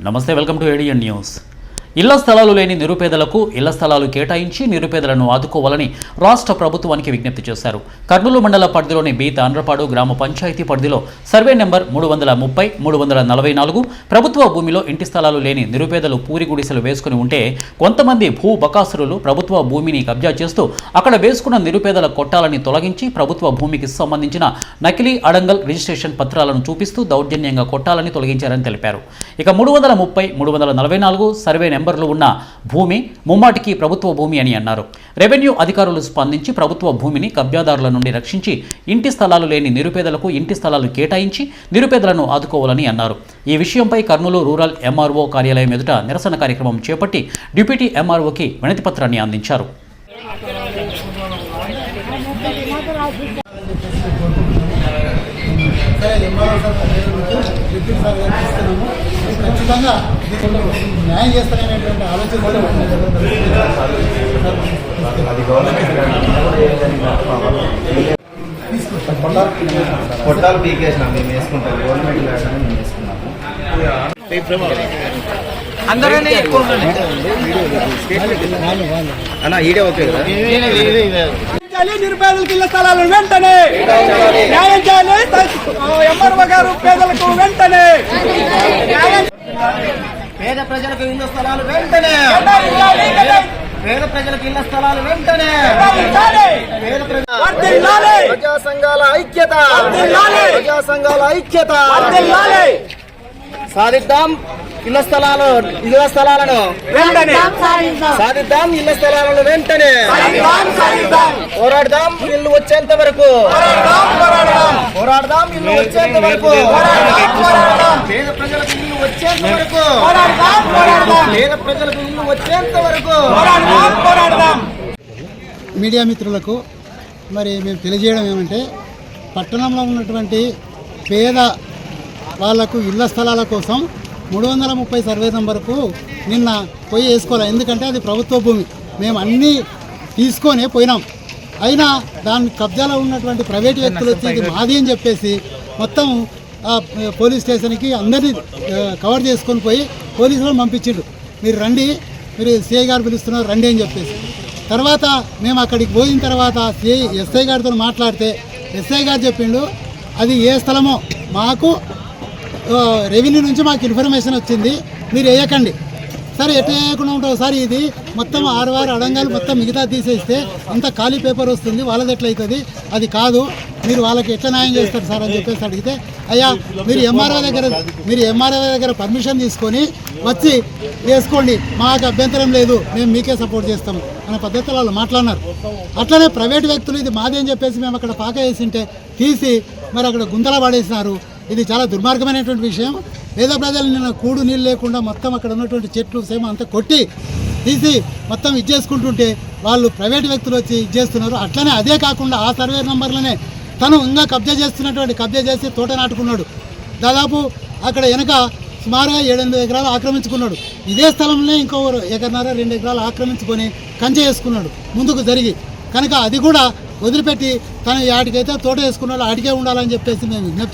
నమస్తే welcome to ఏడియన్ news ఇళ్ళ స్థలాలు లేని నిరుపేదలకు ఇళ్ళ స్థలాలు కేటాయించి నిరుపేదలను ఆదుకోవాలని రాష్ట్ర ప్రభుత్వానికి విజ్ఞప్తి చేశారు. కర్నూలు మండల పరిధిలోని బి తాండ్రపాడు గ్రామ పంచాయతీ పరిధిలో సర్వే నెంబర్ మూడు వందల ముప్పై మూడు వందల నలభై నాలుగు ప్రభుత్వ భూమిలో ఇంటి స్థలాలు లేని నిరుపేదలు పూరి గుడిసెలు వేసుకుని ఉంటే కొంతమంది భూ బకాసురులు ప్రభుత్వ భూమిని కబ్జా చేస్తూ అక్కడ వేసుకున్న నిరుపేదల కొట్టాలని తొలగించి ప్రభుత్వ భూమికి సంబంధించిన నకిలీ అడంగల్ రిజిస్ట్రేషన్ పత్రాలను చూపిస్తూ దౌర్జన్యంగా కొట్టాలని తొలగించారని తెలిపారు. ఇక మూడు వందల ముప్పై మూడు వందల నలభై నాలుగు సర్వే నెంబర్ నెంబర్లు ఉన్న భూమి ముమ్మాటికి ప్రభుత్వ భూమి అని అన్నారు. రెవెన్యూ అధికారులు స్పందించి ప్రభుత్వ భూమిని కబ్జాదారుల నుండి రక్షించి ఇంటి స్థలాలు లేని నిరుపేదలకు ఇంటి స్థలాలు కేటాయించి నిరుపేదలను ఆదుకోవాలని అన్నారు. ఈ విషయంపై కర్నూలు రూరల్ ఎంఆర్ఓ కార్యాలయం ఎదుట నిరసన కార్యక్రమం చేపట్టి డిప్యూటీ ఎంఆర్ఓకి వినతి పత్రాన్ని అందించారు ఖచ్చితంగా న్యాయం చేస్తారనేటువంటి ఆలోచన కూడా పొట్టాలు పీకేసినాం మేము వేసుకుంటాం. గవర్నమెంట్ వేయడానికి మేము వేసుకున్నాము. అందరూ ఎక్కువ అన్న ఈడే ఓకే కదా? చేయాలి నిరుపేదలకు ఇళ్ళ స్థలాలను వెంటనే. న్యాయం చేయాలి. ఎంఆర్ఓ గారు పేదలకు వెంటనే. ప్రజలకు ఇళ్ళ స్థలాలు వెంటనే. పేద ప్రజలకు ఇళ్ళ స్థలాలు వెంటనే. పేద ప్రజ- సంఘాల ఐక్యత. ప్రజా సంఘాల ఐక్యత. సాధిద్దాం ఇళ్ళ స్థలాలు ఇళ్ళ స్థలాలను వెంటనే సాధిద్దాం ఇళ్ళ స్థలాలను వెంటనే. పోరాడదాం ఇల్లు వచ్చేంత వరకు పోరాడదాం, ఇల్లు వచ్చేంత వరకు. పేద ప్రజలకు ఇల్లు వచ్చేంత వరకు. పేద ప్రజలకు ఇల్లు వచ్చేంత వరకు. మీడియా మిత్రులకు మరి మేము తెలియజేయడం ఏమంటే పట్టణంలో ఉన్నటువంటి పేద వాళ్ళకు ఇళ్ళ స్థలాల కోసం మూడు వందల ముప్పై సర్వే నంబర్కు నిన్న పోయి వేసుకోవాలి ఎందుకంటే అది ప్రభుత్వ భూమి. మేము అన్నీ తీసుకొనే పోయినాం. అయినా దాని కబ్జాలో ఉన్నటువంటి ప్రైవేట్ వ్యక్తులు వచ్చి మాది అని చెప్పేసి మొత్తం ఆ పోలీస్ స్టేషన్కి అందరినీ కవర్ చేసుకొని పోయి పోలీసులను పంపించిండు మీరు రండి మీరు సిఐ గారు పిలుస్తున్నారు రండి అని చెప్పేసి. తర్వాత మేము అక్కడికి పోయిన తర్వాత సిఐ ఎస్ఐ గారితో మాట్లాడితే ఎస్ఐ గారు చెప్పిండు అది ఏ స్థలమో మాకు రెవెన్యూ నుంచి మాకు ఇన్ఫర్మేషన్ వచ్చింది మీరు వేయకండి. సరే ఎట్లా వేయకుండా ఉంటావు? సార్ ఇది మొత్తం ఆరువారు అడంగాలు మొత్తం మిగతా తీసేస్తే అంత ఖాళీ పేపర్ వస్తుంది వాళ్ళది ఎట్లయితుంది? అది కాదు మీరు వాళ్ళకి ఎట్లా న్యాయం చేస్తారు సార్ అని చెప్పేసి అడిగితే అయ్యా మీరు ఎంఆర్ఓ దగ్గర మీరు ఎంఆర్ఓ దగ్గర పర్మిషన్ తీసుకొని వచ్చి వేసుకోండి మాకు అభ్యంతరం లేదు మేము మీకే సపోర్ట్ చేస్తాం అనే పద్ధతిలో వాళ్ళు మాట్లాడినారు. అట్లనే ప్రైవేట్ వ్యక్తులు ఇది మాదే అని చెప్పేసి మేము అక్కడ పాక వేసింటే తీసి మరి అక్కడ గుంతల పడేసినారు. ఇది చాలా దుర్మార్గమైనటువంటి విషయం. పేద ప్రజలు నిన్న కూడు నీళ్ళు లేకుండా మొత్తం అక్కడ ఉన్నటువంటి చెట్లు సేమ అంతా కొట్టి తీసి మొత్తం ఇచ్చేసుకుంటుంటే వాళ్ళు ప్రైవేట్ వ్యక్తులు వచ్చి ఇచ్చేస్తున్నారు అట్లనే అదే కాకుండా ఆ సర్వే నెంబర్లనే తను ఇంకా కబ్జా చేస్తున్నటువంటి కబ్జా చేసి తోట నాటుకున్నాడు. దాదాపు అక్కడ వెనక సుమారుగా ఏడెనిమిది ఎకరాలు ఆక్రమించుకున్నాడు. ఇదే స్థలంలో ఇంకో ఎకరన్నర రెండు ఎకరాలు ఆక్రమించుకొని కంచె చేసుకున్నాడు ముందుకు జరిగి. కనుక అది కూడా వదిలిపెట్టి తను ఆటికైతే తోట వేసుకున్నాడు ఆటికే ఉండాలని చెప్పేసి మేము విజ్ఞప్తి